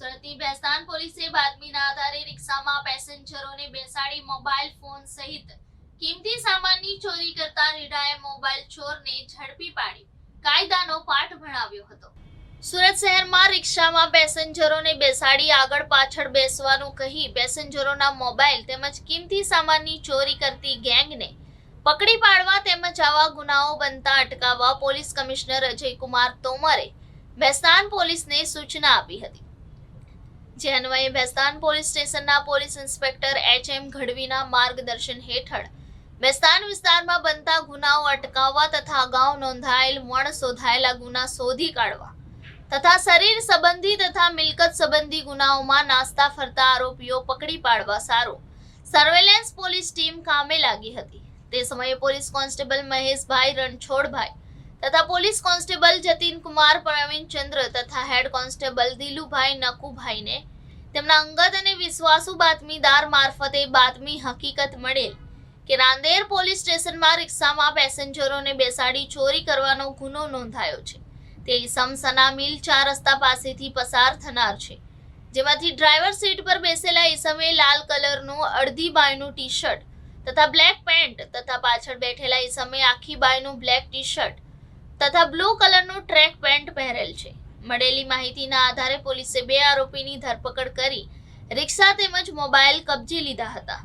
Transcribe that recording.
સુરતની બેસ્તાન પોલીસે બાતમીના આધારે રિક્ષામાં પેસેન્જરોને બેસાડી મોબાઈલ ફોન સહિત કિંમતી સામાનની ચોરી કરતા રીડાએ મોબાઈલ ચોરને ઝડપી પાડી, કાયદાનો પાઠ ભણાવ્યો હતો. સુરત શહેરમાં રિક્ષામાં પેસેન્જરોને બેસાડી આગળ પાછળ બેસવાનું કહી પેસેન્જરોના મોબાઈલ તેમજ કિંમતી સામાનની ચોરી કરતી ગેંગને પકડી પાડવા તેમજ આવા ગુનાઓ બનતા અટકાવવા પોલીસ કમિશનર અજયકુમાર તોમરે બેસ્તાન પોલીસને સૂચના આપી હતી. જે બેસ્તાન પોલીસ સ્ટેશનના પોલીસ ઇન્સ્પેક્ટર એચ એમ ઘડવીના માર્ગદર્શન હેઠળ બેસ્તાન વિસ્તારમાં બનતા ગુનાઓ અટકાવવા તથા અગાઉ નોંધાયેલ વણ શોધાયેલા ગુના શોધી કાઢવા તથા શરીર સંબંધી તથા મિલકત સંબંધી ગુનાઓમાં નાસ્તા ફરતા આરોપીઓ પકડી પાડવા સારું સર્વેલન્સ પોલીસ ટીમ કામે લાગી હતી. તે સમયે પોલીસ કોન્સ્ટેબલ મહેશભાઈ રણછોડભાઈ તથા પોલીસ કોન્સ્ટેબલ જતીન કુમાર પ્રવીણચંદ્ર તથા હેડ કોન્સ્ટેબલ દિલુભાઈ નકુભાઈને તેમના અંગત અને વિશ્વાસુ બાતમીદાર મારફતે બાતમી હકીકત મળેલ કે રાંદેર પોલીસ સ્ટેશનમાં રિક્ષામાં પેસેન્જરોને બેસાડી ચોરી કરવાનો ગુનો નોંધાયો છે. તે ઈસમ સના મિલ ચાર રસ્તા પાસેથી પસાર થનાર છે. જેમાંથી ડ્રાઈવર સીટ પર બેસેલા ઈસમે લાલ કલરનું અડધી બાયનું ટી શર્ટ તથા બ્લેક પેન્ટ તથા પાછળ બેઠેલા ઈસમે આખી બાયનું બ્લેક ટી શર્ટ તથા બ્લુ કલરનું ટ્રેક પેન્ટ પહેરેલ છે. મળેલી માહિતીના આધારે પોલીસે બે આરોપીની ધરપકડ કરી રિક્ષા તેમજ મોબાઈલ કબજે લીધા હતા.